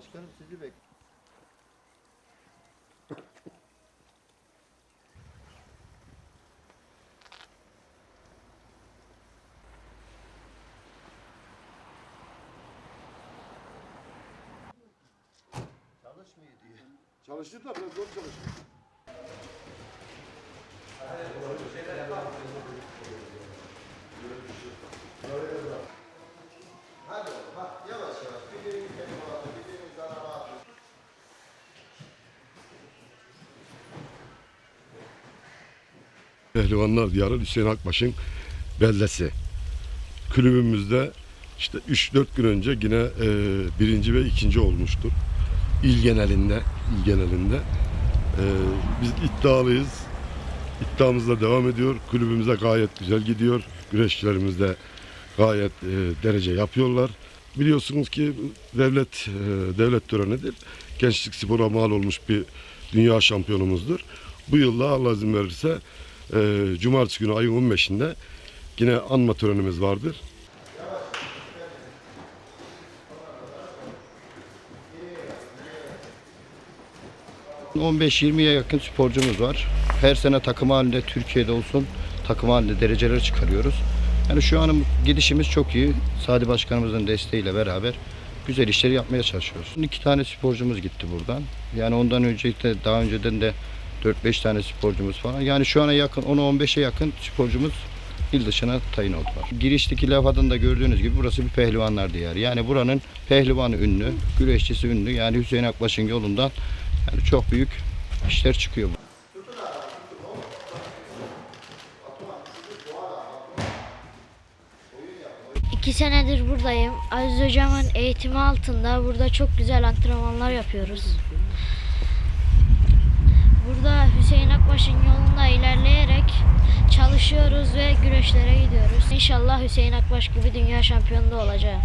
Başkanım sizi bek. Çalışmıyor diyor. Çalıştı da biraz zor çalıştı. Pehlivanlar Diyarı Hüseyin Akbaş'ın beldesi. Kulübümüzde işte 3-4 gün önce yine e, birinci ve ikinci olmuştur. İl genelinde, il genelinde. E, biz iddialıyız. İddiamızla devam ediyor. Kulübümüze gayet güzel gidiyor. Güreşçilerimiz de gayet e, derece yapıyorlar. Biliyorsunuz ki devlet e, devlet törenidir. Gençlik spora mal olmuş bir dünya şampiyonumuzdur. Bu yılda Allah izin verirse e, Cumartesi günü ayın 15'inde yine anma törenimiz vardır. 15-20'ye yakın sporcumuz var. Her sene takım halinde Türkiye'de olsun takım halinde dereceler çıkarıyoruz. Yani şu an gidişimiz çok iyi. Sadi Başkanımızın desteğiyle beraber güzel işleri yapmaya çalışıyoruz. İki tane sporcumuz gitti buradan. Yani ondan önce de daha önceden de 4-5 tane sporcumuz falan. Yani şu ana yakın 10-15'e yakın sporcumuz il dışına tayin oldular. Girişteki levhadan da gördüğünüz gibi burası bir pehlivanlar diyarı. Yani buranın pehlivanı ünlü, güreşçisi ünlü. Yani Hüseyin Akbaş'ın yolundan yani çok büyük işler çıkıyor. İki senedir buradayım. Aziz hocamın eğitimi altında burada çok güzel antrenmanlar yapıyoruz. Burada Hüseyin Akbaş'ın yolunda ilerleyerek çalışıyoruz ve güreşlere gidiyoruz. İnşallah Hüseyin Akbaş gibi dünya şampiyonu da olacağım.